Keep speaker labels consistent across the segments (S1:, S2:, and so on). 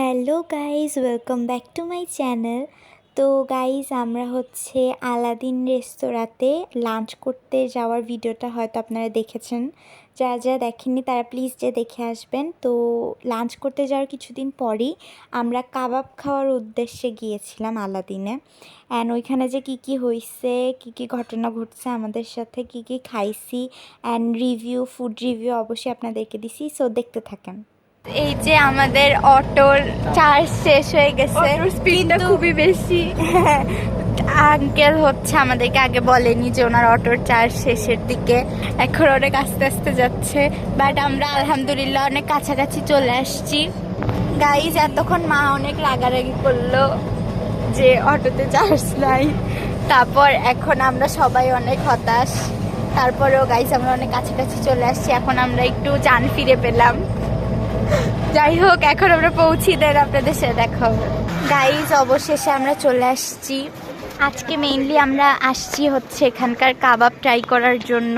S1: Hello guys welcome back to my channel. তো guys আমরা হচ্ছে আলাদিন রেস্তোরাঁতে লাঞ্চ করতে যাওয়ার ভিডিওটা হয়তো আপনারা দেখেছেন। যারা যারা দেখেননি, তারা প্লিজ যে দেখে আসবেন। তো লাঞ্চ করতে যাওয়ার কিছুদিন পরেই আমরা কাবাব খাওয়ার উদ্দেশ্যে গিয়েছিলাম আলাদিনে। অ্যান্ড ওইখানে যে কী কী হয়েছে কী কী ঘটনা ঘটছে আমাদের সাথে, কী কী খাইছি অ্যান্ড রিভিউ ফুড রিভিউ অবশ্যই আপনাদেরকে দিছি। সো দেখতে থাকেন। এই যে আমাদের অটোর চার্জ শেষ হয়ে গেছে।
S2: স্পিডটা খুবই বেশি।
S1: আঙ্কেল হচ্ছে আমাদেরকে আগে বলেনি যে ওনার অটোর চার্জ শেষের দিকে। এখন অনেক আস্তে আস্তে যাচ্ছে। বাট আমরা আলহামদুলিল্লাহ অনেক কাছাকাছি চলে আসছি। গাইজ এতক্ষণ মা অনেক রাগারাগি করল যে অটোতে চার্জ নাই। তারপর এখন আমরা সবাই অনেক হতাশ। তারপরেও গাইজ আমরা অনেক কাছাকাছি চলে আসছি। এখন আমরা একটু যান ফিরে পেলাম। যাই হোক এখন আমরা পৌঁছি দেন আপনাদের সাথে দেখা হবে। গাইজ অবশেষে আমরা চলে আসছি। আজকে মেইনলি আমরা আসছি হচ্ছে এখানকার কাবাব ট্রাই করার জন্য।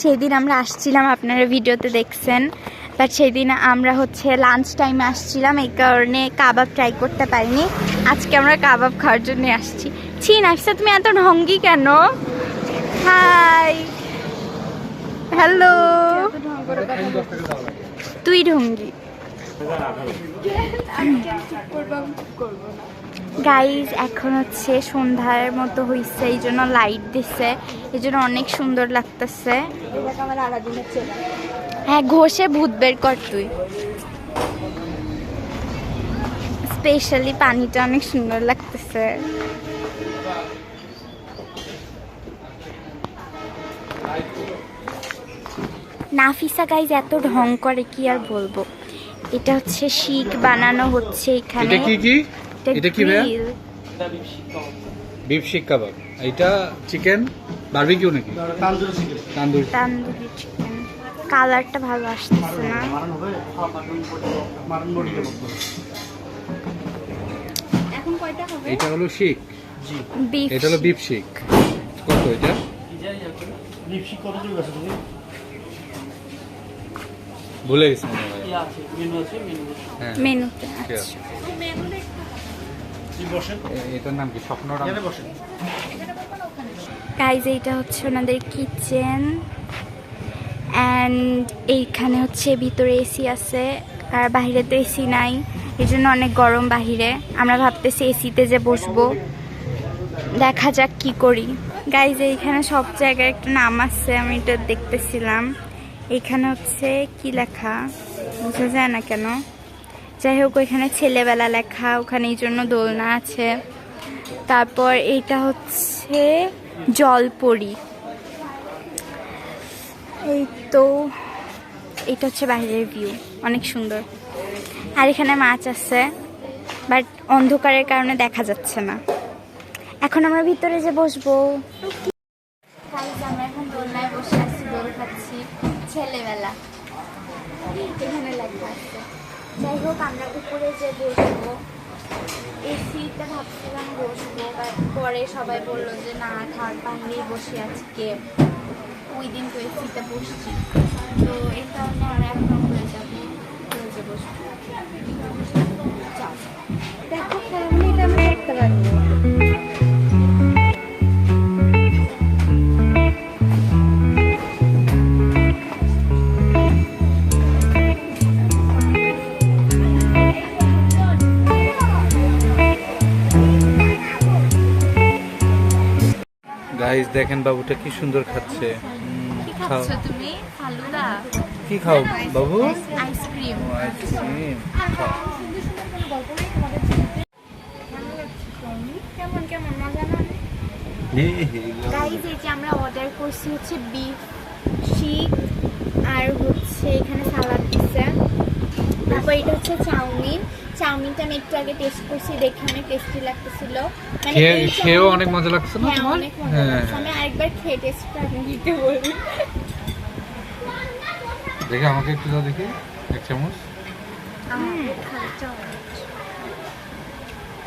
S1: সেই দিন আমরা আসছিলাম আপনারা ভিডিওতে দেখছেন। বাট সেই দিন আমরা হচ্ছে লাঞ্চ টাইমে আসছিলাম এই কারণে কাবাব ট্রাই করতে পারিনি। আজকে আমরা কাবাব খাওয়ার জন্য আসছি। ছি নাফসা তুমি এত ঢঙ্গি কেন? হাই হ্যালো তুই ঢঙ্গি। গাইজ এখন হচ্ছে সন্ধ্যার মতো হয়েছে এই জন্য লাইট দিচ্ছে এই জন্য অনেক সুন্দর লাগতেছে। হ্যাঁ ঘষে ভূত বের কর তুই। স্পেশালি পানিটা অনেক সুন্দর লাগতেছে। নাফিসা গাইজ এত ঢং করে, কি আর বলব? এটা হচ্ছে শিক বানানো হচ্ছে এখানে।
S3: এটা কি কি? এটা কি ভাইয়া। বিফ শিক কাবাব। এটা চিকেন? বারবিকিউ নাকি? তান্দুরি চিকেন।
S1: তান্দুরি তান্দুরি চিকেন। কালারটা ভালো আসতেছে না।
S2: এখন কয়টা হবে?
S3: এটা হলো শিক।
S1: বিফ
S3: এটা হলো বিফ শিক। কত এটা?
S4: লিপস্টিক কত যুগ আছে তুমি?
S3: ভুলে গেছি মনে হয়।
S4: মেনু মেনু
S3: হ্যাঁ।
S1: মেনুতে। আচ্ছা।
S4: তুমি বসেন?
S3: এ- এটার নাম কি? স্বপ্নরাম
S1: গাইজ এইটা হচ্ছে ওনাদের কিচেন অ্যান্ড এইখানে হচ্ছে ভিতরে এসি আছে আর বাইরে তো এসি নাই। এই জন্য অনেক গরম বাহিরে। আমরা ভাবতেছি এসিতে যে বসবো। দেখা যাক কি করি। গাইজ এইখানে সব জায়গায় একটা নাম আছে আমি এটা দেখতেছিলাম। এখানে হচ্ছে কি লেখা? বোঝা যায় না কেন? যাই হোক, ওইখানে ছেলেবেলা লেখা, ওখানে এই জন্য দোলনা আছে। তারপর এইটা হচ্ছে জলপরি। এই তো এটা হচ্ছে বাইরের ভিউ অনেক সুন্দর। আর এখানে মাছ আছে বাট অন্ধকারের কারণে দেখা যাচ্ছে না। এখন আমরা ভিতরে যে বসবো আমরা এখন দোলনায় বসে আছি দোল খাচ্ছি ছেলেবেলা এখানে লেখা আছে যাই হোক আমরা যে বসবো। সিটটা ভাবছিলাম বসবো পরে সবাই বলল যে, না, থাক বাইরেই বসে আজকে। ওই দিন তো সিটে বসছি। তো এই কারণে আর এখন
S3: গাইস দেখেন বাবুটা কি সুন্দর খাচ্ছে।
S1: কি
S3: খাও।
S1: তুমি? ফালুদা।
S3: কি খাও বাবু?
S1: আইসক্রিম
S3: আইসক্রিম
S1: কেমন কেমন? মজা না?
S3: হি, হি,
S1: এই যে আমরা অর্ডার করছি হচ্ছে বিফ শিক আর হচ্ছে এখানে সালাদ দিচ্ছে তারপর এটা হচ্ছে চাউমিন। চাউমিনটা আমি একটু আগে টেস্ট করছি দেখে অনেক টেস্টি লাগতেছিল। মানে
S3: খেয়েও অনেক মজা লাগছে না
S1: হ্যাঁ
S3: তোমার?
S1: অনেক মজা
S3: হ্যাঁ।
S1: লাগছে। আমি আরেকবার খেয়ে টেস্টটা আমি দিতে বলব
S3: দেখে আমাকে একটু দাও দেখি এক চামচ।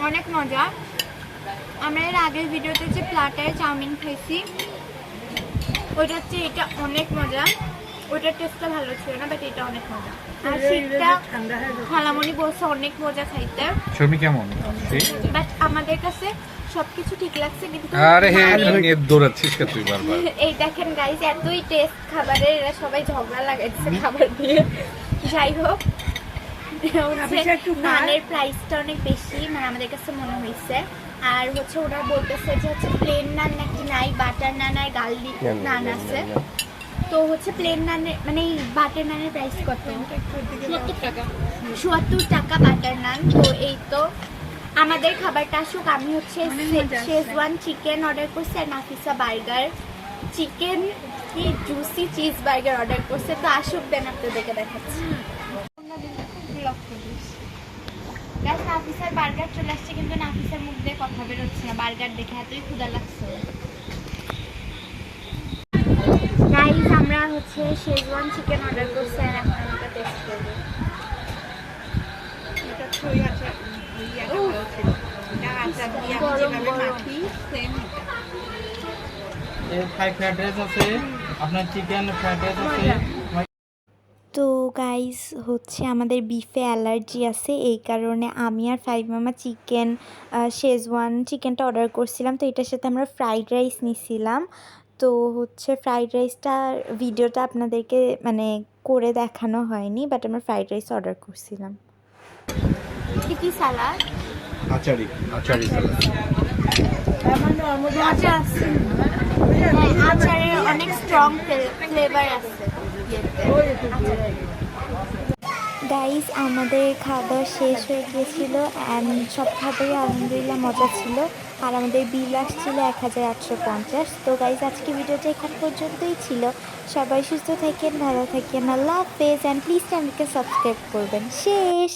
S1: অনেক মজা। আমরা এর আগের ভিডিওতে যে প্লাটায় চাউমিন খাইছি ওইটা হচ্ছে এটা অনেক মজা। ওইটার টেস্টটা ভালো ছিল না বাট এটা অনেক মজা। আর শীতটা খালামণি বলছে অনেক মজা খাইতে।
S3: শর্মি কেমন?
S1: বাট আমাদের কাছে সবকিছু ঠিক লাগছে কিন্তু
S3: আরে হে নিয়ে দৌড়াচ্ছিস কে তুই বারবার?
S1: এই দেখেন গাইজ এতই টেস্ট খাবারের এরা সবাই ঝগড়া লাগাইছে খাবার দিয়ে। যাই হোক নানের প্রাইসটা অনেক বেশি মানে আমাদের কাছে মনে হয়েছে। আর হচ্ছে ওরা বলতেছে যে হচ্ছে প্লেন নান নাকি নাই বাটার নান আর গার্লিক নান আছে। তো হচ্ছে প্লেন নানের মানে বাটার নানের প্রাইস কত? টাকা। চুয়াত্তর টাকা বাটার নান তো এই তো। আমাদের খাবারটা আসুক আমি হচ্ছে শেজওয়ান চিকেন অর্ডার করছি আর নাফিসা বার্গার চিকেন কি জুসি চিজ বার্গার অর্ডার করছে তো আসুক দেন আপনাদেরকে দেখাচ্ছি। নাফিসার বার্গার চলে আসছে কিন্তু নাফিসার মুখ দিয়ে কথা বেরোচ্ছে না। বার্গার দেখে এতই ক্ষুধা লাগছে গাইস শেজওয়ান চিকেন অর্ডার করছি আর এখন আমরা টেস্ট করব। গরম গরম।
S4: ফ্রাইড রাইস আছে আপনার চিকেন ফ্রাইড রাইস আছে।
S1: তো গাইস হচ্ছে আমাদের বিফে অ্যালার্জি আছে এই কারণে আমি আর ফাইভ মামা চিকেন শেজওয়ান চিকেনটা অর্ডার করছিলাম। তো এটার সাথে আমরা ফ্রাইড রাইস নিছিলাম। তো হচ্ছে ফ্রাইড রাইসটার ভিডিওটা আপনাদেরকে মানে করে দেখানো হয়নি বাট আমরা ফ্রাইড রাইস অর্ডার করছিলাম। কি সালাদ
S3: আচারি আচারি
S1: হ্যাঁ, আচারের অনেক স্ট্রং ফ্লেভার আছে। গাইস আমাদের খাবার শেষ হয়ে গিয়েছিল সব খাবারই আলহামদুলিল্লাহ মজা ছিল। আর আমাদের বিল আসছিল এক হাজার আটশো পঞ্চাশ। তো গাইজ আজকে ভিডিওটা এখান পর্যন্তই ছিল। সবাই সুস্থ থাকেন, ভালো থাকেন। আল্লাহ হাফেজ অ্যান্ড প্লিজ চ্যানেলকে সাবস্ক্রাইব করবেন। শেষ!